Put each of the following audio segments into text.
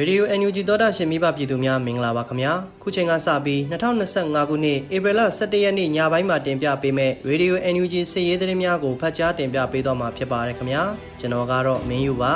ရေဒီယို NUG သောတာရှင်မိဘပြည်သူများမင်္ဂလာပါခင်ဗျာခုချိန်ကစပြီး2025ခုနှစ်ဧပြီလ17ရက်နေ့ညပိုင်းမှာတင်ပြပေးမယ့်ရေဒီယို NUG စီးရေးသတင်းများကိုဖတ်ကြားတင်ပြပေးတော့မှာဖြစ်ပါတယ်ခင်ဗျာကျွန်တော်ကတော့မင်းယူပါ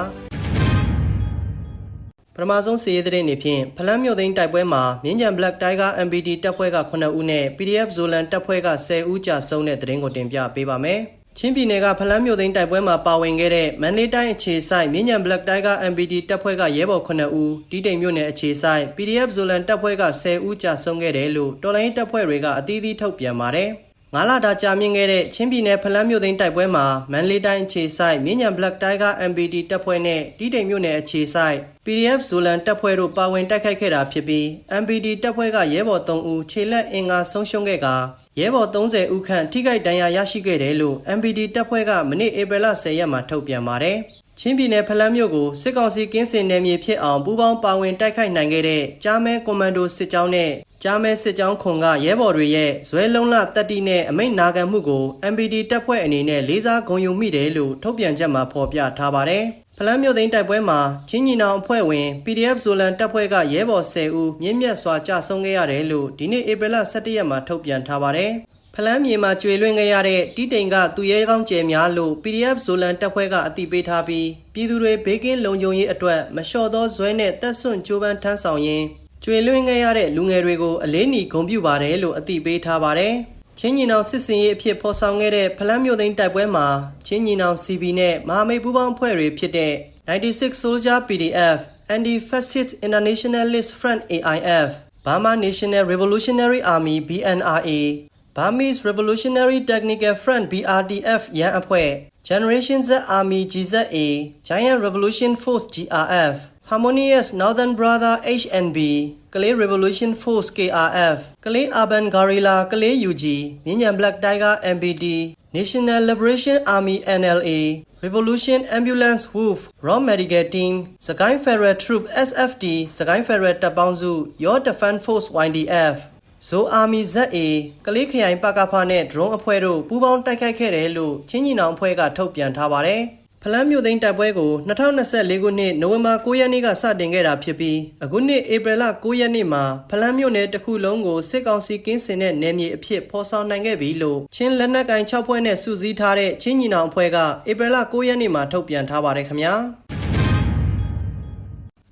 ပထမဆုံးစီးရေးသတင်းနေဖြင့်ဖလန်းမြို့သိန်းတိုက်ပွဲမှာမြင်းကြံ Black Tiger MBD တပ်ဖွဲ့က9ဦးနဲ့ PDF Zolan တပ်ဖွဲ့က10ဦးကြာဆုံးတဲ့သတင်းကိုတင်ပြပေးပါမယ် ချင်းပြည်နယ်ကဖလန်းမြို့သိန်းတိုက်ပွဲမှာပါဝင်ခဲ့တဲ့မန္တလေးတိုင်းအခြေစိုက်မြင်းညံ Black Tiger MBD တပ်ဖွဲ့ကရဲဘော်9ဦးတီးတိမ်မြို့နယ်အခြေစိုက် PDF Zolan တပ်ဖွဲ့က10ဦးကြာဆုံးခဲ့တယ်လို့တော်လိုင်းတပ်ဖွဲ့တွေကအသီးသီးထုတ်ပြန်ပါတယ်။ ငါလာတာကြာမြင့်ခဲ့တဲ့ချင်းပြည်နယ်ဖလန်းမြို့သိန်းတိုက်ပွဲမှာမန္တလေးတိုင်းအခြေစိုက်မြင်းညံ Black Tiger MBD တပ်ဖွဲ့နဲ့တီးတိမ်မြို့နယ်အခြေစိုက် PDF Zolan တပ်ဖွဲ့တို့ပါဝင်တိုက်ခိုက်ခဲ့တာဖြစ်ပြီး MBD တပ်ဖွဲ့ကရဲဘော်3ဦးခြေလက်အင်္ဂါဆုံးရှုံးခဲ့ကာရဲဘော်30ဦးခန့်ထိခိုက်ဒဏ်ရာရရှိခဲ့တယ်လို့ MBD တပ်ဖွဲ့ကမနေ့ဧပြီလ10ရက်မှာထုတ်ပြန်ပါတယ်။ချင်းပြည်နယ်ဖလန်းမြို့ကိုစစ်ကောင်စီကင်းစင်နယ်မြေဖြစ်အောင်ပူးပေါင်းပါဝင်တိုက်ခိုက်နိုင်ခဲ့တဲ့ကြားမဲကွန်မန်ဒိုစစ်ကြောင်းနဲ့ ကြားမဲစစ်ကြောင်းခွန်ကရဲဘော်တွေရဲ့ဇွဲလုံးလတက်တီနဲ့အမိန့်နာခံမှုကို MBD တပ်ဖွဲ့အနေနဲ့လေးစားဂုဏ်ယူမိတယ်လို့ထုတ်ပြန်ချက်မှာဖော်ပြထားပါတယ်။ဖလန်းမြို့သိန်းတိုက်ပွဲမှာချင်းညီနောင်အဖွဲ့ဝင် PDF Zolan တပ်ဖွဲ့ကရဲဘော်10ဦးမြင့်မြတ်စွာကြာဆုံးခဲ့ရတယ်လို့ဒီနေ့ဧပြီလ17ရက်မှာထုတ်ပြန်ထားပါတယ်။ဖလန်းမြေမှာကျွေလွင့်ခဲ့ရတဲ့တီးတိန်ကသူရဲကောင်းကျယ်များလို့ PDF Zolan တပ်ဖွဲ့ကအတိပေးထားပြီးပြည်သူတွေဘေးကင်းလုံခြုံရေးအတွက်မလျှော့သောဇွဲနဲ့တက်ဆွန့်ကြိုးပမ်းထမ်းဆောင်ရင်း ကျွေလွင့်ခဲ့ရတဲ့လူငယ်တွေကိုအလေးအနီဂုဏ်ပြုပါတယ်လို့အတိပေးထားပါတယ်။ချင်းညီနောင်စစ်စင်ရေးအဖြစ်ဖော်ဆောင်ခဲ့တဲ့ဖလန်းမြို့သိန်းတိုက်ပွဲမှာချင်းညီနောင် CB နဲ့မဟာမိတ်ပူးပေါင်းဖွဲ့တွေဖြစ်တဲ့96 Soldier PDF, Anti-Fascist Internationalist Front AIF, Burma National Revolutionary Army BNRA, Burmese Revolutionary Technical Front BRDF ရန်အဖွဲ့ Generation Z Army GZA, Giant Revolution Force GRF, Harmonious Northern Brother HNB, Kalay Revolution Force KRF, Kalay Urban Guerrilla Kalay UG, Minyan Black Tiger MBD, National Liberation Army NLA, Revolution Ambulance Wolf, Raw Medical Team, Sakai Federal Troop SFT, Sakai Federal တပ်ပေါင်းစု Your Defense Force YDF, ဇိုအာမီ ZA ကလေးခရိုင်ပကဖာနဲ့ drone အဖွဲ့တို့ပူးပေါင်းတိုက်ခိုက်ခဲ့တယ်လို့ချင်းညီနောင်အဖွဲ့ကထုတ်ပြန်ထားပါတယ်။ ဖလန်းမြို့သိန်းတိုက်ပွဲကို2024ခုနှစ်နိုဝင်ဘာ9ရက်နေ့ကစတင်ခဲ့တာဖြစ်ပြီးအခုနှစ်ဧပြီလ9ရက်နေ့မှာဖလန်းမြို့နယ်တစ်ခုလုံးကိုစစ်ကောင်စီကင်းစင်တဲ့နယ်မြေအဖြစ်ဖော်ဆောင်နိုင်ခဲ့ပြီလို့ချင်းလက်နက်ကင်6ဖွဲ့နဲ့စုစည်းထားတဲ့ချင်းညီနောင်အဖွဲ့ကဧပြီလ9ရက်နေ့မှာထုတ်ပြန်ထားပါတယ်ခင်ဗျာ။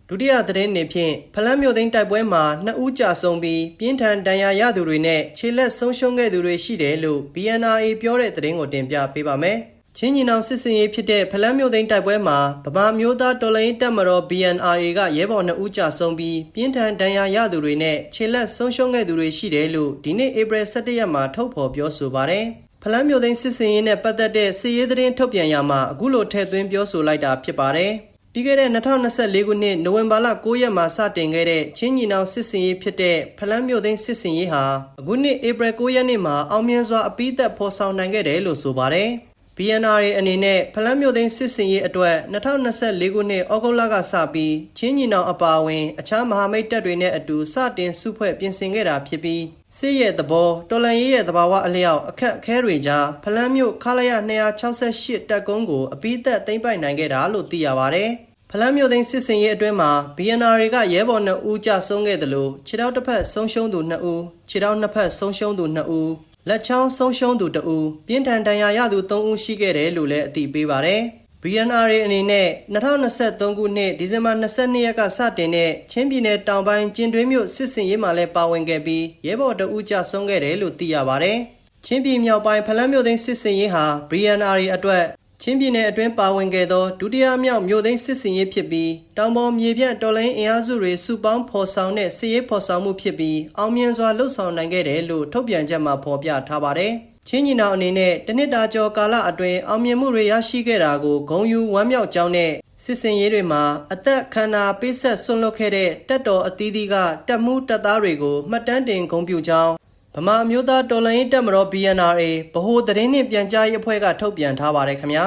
ဒုတိယသတင်းနေဖြင့်ဖလန်းမြို့သိန်းတိုက်ပွဲမှာနှစ်ဦးကြာဆုံးပြီးပြင်းထန်ဒဏ်ရာရသူတွေနဲ့ခြေလက်ဆုံးရှုံးခဲ့သူတွေရှိတယ်လို့ BNRA ပြောတဲ့သတင်းကိုတင်ပြပေးပါမယ်။ ချင်းညီနောင်စစ်စင်ရေးဖြစ်တဲ့ဖလန်းမြို့သိန်းတိုက်ပွဲမှာဗမာမျိုးသားတော်လှန်ရေးတပ်မတော် BNRA ကရဲဘော်နှစ်ဦးကြာဆုံးပြီးပြင်းထန်ဒဏ်ရာရသူတွေနဲ့ခြေလက်ဆုံးရှုံးခဲ့သူတွေရှိတယ်လို့ဒီနေ့ဧပြီ17ရက်မှာထုတ်ဖော်ပြောဆိုပါတယ်။ဖလန်းမြို့သိန်းစစ်စင်ရေးနဲ့ပတ်သက်တဲ့စစ်ရေးသတင်းထုတ်ပြန်ရမှာအခုလိုထည့်သွင်းပြောဆိုလိုက်တာဖြစ်ပါတယ်။ပြီးခဲ့တဲ့2024ခုနှစ်နိုဝင်ဘာလ9ရက်မှာစတင်ခဲ့တဲ့ချင်းညီနောင်စစ်စင်ရေးဖြစ်တဲ့ဖလန်းမြို့သိမ်းစစ်စင်ရေးဟာအခုနှစ်ဧပြီ9ရက်နေ့မှာအောင်မြင်စွာအပိသက်ဖော်ဆောင်နိုင်ခဲ့တယ်လို့ဆိုပါတယ်။ BNR အနေနဲ့ဖလန်းမြို့သိမ်းစစ်စင်ရေးအတွက်2024ခုနှစ်ဩဂုတ်လကစပြီးချင်းညီနောင်အပါအဝင်အခြားမဟာမိတ်တပ်တွေနဲ့အတူစတင်စုဖွဲ့ပြင်ဆင်ခဲ့တာဖြစ်ပြီးစစ်ရဲ့သဘောတော်လန်ရေးရဲ့သဘာဝအလျောက်အခက်အခဲတွေကြားဖလန်းမြို့ခလာရ268တပ်ကုန်းကိုအပိသက်သိမ်းပိုက်နိုင်ခဲ့တာလို့သိရပါတယ်။ဖလန်းမြို့သိမ်းစစ်စင်ရေးအတွင်းမှာ BNR တွေကရဲဘော်2ဦးကြဆုံးခဲ့တယ်လို့ခြေထောက်တစ်ဖက်ဆုံးရှုံးသူ2ဦးခြေထောက်နှစ်ဖက်ဆုံးရှုံးသူ2ဦး လက်ချောင်းဆုံးရှုံးသူ2ဦးပြင်းထန်ဒဏ်ရာရသူ3ဦးရှိခဲ့တယ်လို့လည်းအသိပေးပါတယ်။ BNR အနေနဲ့2023ခုနှစ်ဒီဇင်ဘာ22ရက်ကစတင်တဲ့ချင်းပြည်နယ်တောင်ပိုင်းကျင်တွင်းမြို့စစ်စင်ရေးမှာလည်းပါဝင်ခဲ့ပြီးရဲဘော်တအူးကြဆုံးခဲ့တယ်လို့သိရပါဗျ။ချင်းပြည်မြောက်ပိုင်းဖလန်းမြို့သိမ်းစစ်စင်ရေးဟာ BNR အတွက် ချင်းပြည်နယ်အတွင်းပါဝင်ခဲ့သောဒုတိယမြောက်မြို့သိမ်းစစ်စင်ရေးဖြစ်ပြီးတောင်ပေါ်မြေပြန့်တော်လိုင်းအင်အားစုတွေစုပေါင်းဖော်ဆောင်တဲ့စစ်ရေးဖော်ဆောင်မှုဖြစ်ပြီးအောင်မြင်စွာလှုပ်ဆောင်နိုင်ခဲ့တယ်လို့ထုတ်ပြန်ချက်မှာဖော်ပြထားပါတယ်။ချင်းညီနောင်အနေနဲ့တနစ်တာကျော်ကာလအတွင်းအောင်မြင်မှုတွေရရှိခဲ့တာကိုဂုဏ်ယူဝမ်းမြောက်ကြောင်းနဲ့စစ်စင်ရေးတွေမှာအသက်ခန္ဓာပေးဆက်ဆွန့်လွတ်ခဲ့တဲ့တပ်တော်အသီးသီးကတပ်မှုတပ်သားတွေကိုမှတ်တမ်းတင်ဂုဏ်ပြုကြောင်း ဗမာအမျိုးသားတော်လှန်ရေးတပ်မတော် BNRA ဗဟိုသတင်းနှင့်ပြန်ကြားရေးအဖွဲ့ကထုတ်ပြန်ထားပါတယ်ခင်ဗျာ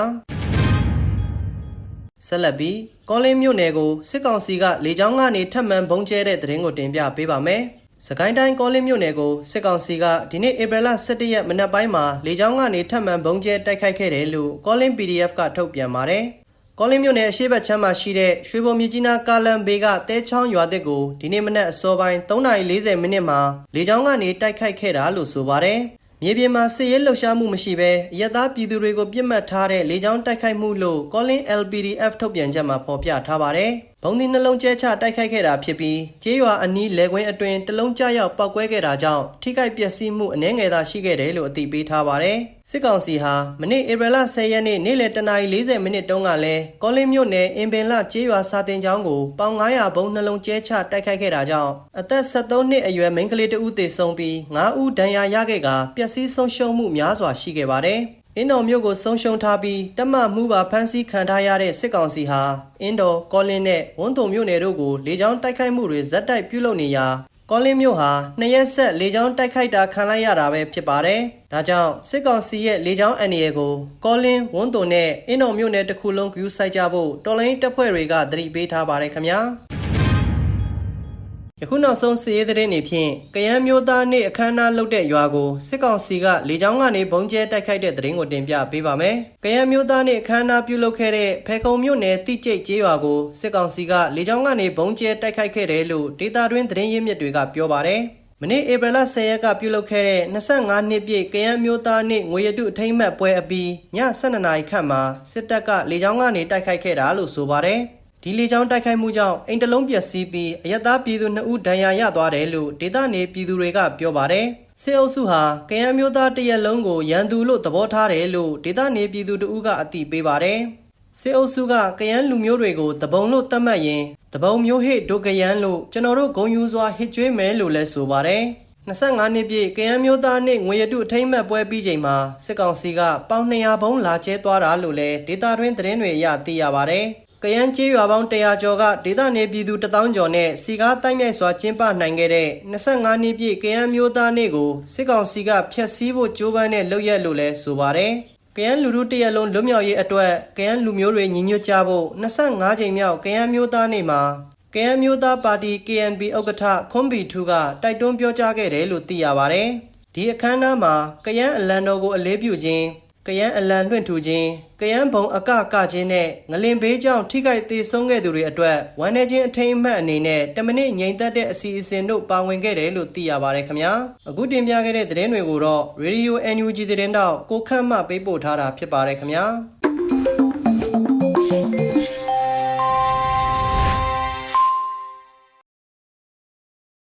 ဆက်လက်ပြီးကောလင်းမြို့နယ်ကိုစစ်ကောင်စီကလေကြောင်းကနေထပ်မံဘုံကျဲတဲ့သတင်းကိုတင်ပြပေးပါမယ်စကိုင်းတိုင်းကောလင်းမြို့နယ်ကိုစစ်ကောင်စီကဒီနေ့ဧပြီလ17ရက်မနက်ပိုင်းမှာလေကြောင်းကနေထပ်မံဘုံကျဲတိုက်ခိုက်ခဲ့တယ်လို့ကောလင်း PDF ကထုတ်ပြန်ပါတယ်။ဗ ကောလင်းမြို့နယ်အရှိတ်ဘက်ချမ်းမှာရှိတဲ့ရွှေဘုံမြကြီးနားကားလန်ဘေးကတဲချောင်းရွာသစ်ကိုဒီနေ့မနက်အစောပိုင်း3:40မိနစ်မှာလေကြောင်းကနေတိုက်ခိုက်ခဲ့တာလို့ဆိုပါတယ်။မြေပြင်မှာစစ်ရေးလှုပ်ရှားမှုမရှိဘဲအရက်သားပြည်သူတွေကိုပြစ်မှတ်ထားတဲ့လေကြောင်းတိုက်ခိုက်မှုလို့ Calling LPDF ထုတ်ပြန်ချက်မှာဖော်ပြထားပါတယ်။ဘုံဒီနှလုံးကျဲချတိုက်ခိုက်ခဲ့တာဖြစ်ပြီးကျေးရွာအနီးလယ်ကွင်းအတွင်းတလုံးကျရောက်ပောက်ကွဲခဲ့တာကြောင့်ထိခိုက်ပျက်စီးမှုအနည်းငယ်သာရှိခဲ့တယ်လို့အသိပေးထားပါတယ်။စစ်ကောင်စီဟာမနေ့ဧပြီလ10ရက်နေ့နေ့လယ်တနာရီ40မိနစ်တုန်းကလည်းကောလင်းမြို့နယ်အင်ပင်လကျေးရွာစာတင်ကျောင်းကိုပေါင်900ဘုံနှလုံးကျဲချတိုက်ခိုက်ခဲ့တာကြောင့်အသက်73နှစ်အရွယ်မိန်းကလေးတဦးသေဆုံးပြီး9ဦးဒဏ်ရာရခဲ့ကပျက်စီးဆုံးရှုံးမှုများစွာရှိခဲ့ပါတယ်။ အင်းတော်မြို့ကိုဆုံးရှုံးထားပြီးတမတ်မှုပါဖမ်းဆီးခံထားရတဲ့စစ်ကောင်စီဟာအင်းတော်ကောလင်းနဲ့ဝန်းတုံမြို့နယ်တို့ကိုလေကြောင်းတိုက်ခိုက်မှုတွေဇက်တိုက်ပြုလုပ်နေရာကောလင်းမြို့ဟာနှစ်ရက်ဆက်လေကြောင်းတိုက်ခိုက်တာခံလိုက်ရတာပဲဖြစ်ပါတယ်။ဒါကြောင့်စစ်ကောင်စီရဲ့လေကြောင်းအန်ရီကိုကောလင်းဝန်းတုံနဲ့အင်းတော်မြို့နယ်တစ်ခုလုံးကူးဆိုင်ကြဖို့တော်လိုင်းတပ်ဖွဲ့တွေကသတိပေးထားပါတယ်ခင်ဗျာ။ ယခုနောက်ဆုံးစီးရဲတဲ့နေဖြင့်ကယန်းမျိုးသားနေ့အခမ်းအနားလုပ်တဲ့ရွာကိုစစ်ကောင်စီကလေကြောင်းကနေဘုံကျဲတိုက်ခိုက်တဲ့တဲ့ရင်ကိုတင်ပြပေးပါမယ်။ကယန်းမျိုးသားနေ့အခမ်းအနားပြုလုပ်ခဲ့တဲ့ဖေခုံမြို့နယ်တိကျိတ်ကျေးရွာကိုစစ်ကောင်စီကလေကြောင်းကနေဘုံကျဲတိုက်ခိုက်ခဲ့တယ်လို့ဒေတာတွင်းသတင်းရင်းမြစ်တွေကပြောပါတယ်။မနေ့ဧပြီလ10ရက်ကပြုလုပ်ခဲ့တဲ့25နှစ်ပြည့်ကယန်းမျိုးသားနေ့ငွေရတုအထိမ်းအမှတ်ပွဲအပြီးည12နာရီခန့်မှာစစ်တပ်ကလေကြောင်းကနေတိုက်ခိုက်ခဲ့တာလို့ဆိုပါတယ်။ ဒီလေကြောင်းတိုက်ခိုက်မှုကြောင့်အိမ်တလုံးပျက်စီးပြီးအရက်သားပြည်သူ2ဦးဒဏ်ရာရသွားတယ်လို့ဒေသနေပြည်သူတွေကပြောပါတယ်။စစ်အုပ်စုဟာကယန်းမျိုးသားတရက်လုံးကိုရန်သူလို့သဘောထားတယ်လို့ဒေသနေပြည်သူတို့ကအသိပေးပါတယ်။စစ်အုပ်စုကကယန်းလူမျိုးတွေကိုတပုံလို့သတ်မှတ်ရင်တပုံမျိုးဟိဒုကယန်းလို့ကျွန်တော်တို့ဂုံယူစွာဟစ်ကြွေးမယ်လို့လည်းဆိုပါတယ်။25နှစ်ပြည့်ကယန်းမျိုးသားနှစ်ငွေရတုအထိမ်းအမှတ်ပွဲပြီးချိန်မှာစစ်ကောင်စီကပေါင်200ဘုံလာကျဲသွားတာလို့လည်းဒေတာတွင်းသတင်းတွေအရသိရပါတယ်။ ကယန်းကျေးရွာပေါင်း100ကျော်ကဒေသနေပြည်သူ1000ကျော်နဲ့စီကားတိုက်မြိုက်စွာကျင်းပနိုင်ခဲ့တဲ့25နှစ်ပြည့်ကယန်းမျိုးသားနေ့ကိုစစ်ကောင်စီကဖျက်ဆီးဖို့ကြိုးပမ်းတဲ့လုပ်ရက်လို့လည်းဆိုပါတယ်။ကယန်းလူထုတရက်လုံးလွတ်မြောက်ရေးအတွက်ကယန်းလူမျိုးတွေညီညွတ်ကြဖို့25ချိန်မြောက်ကယန်းမျိုးသားနေ့မှာကယန်းမျိုးသားပါတီ KNB ဥက္ကဋ္ဌခွန်ဘီထူကတိုက်တွန်းပြောကြားခဲ့တယ်လို့သိရပါတယ်။ဒီအခမ်းအနားမှာကယန်းအလံတော်ကိုအလေးပြုခြင်း ကယန်းအလံလွှင့်ထူခြင်းကယန်းဘုံအကကခြင်းနဲ့ငလင်ဘေးကြောင့်ထိခိုက်သေးဆုံးခဲ့သူတွေအတွက်ဝမ်းနည်းခြင်းအထိမ်းအမှတ်အနေနဲ့တမနစ်ငြိမ်သက်တဲ့အစီအစဉ်တို့ပါဝင်ခဲ့တယ်လို့သိရပါတယ်ခင်ဗျာအခုတင်ပြခဲ့တဲ့သတင်းတွေကိုတော့ Radio NUG သတင်းတောက်ကိုခန့်မှပေးပို့ထားတာဖြစ်ပါတယ်ခင်ဗျာ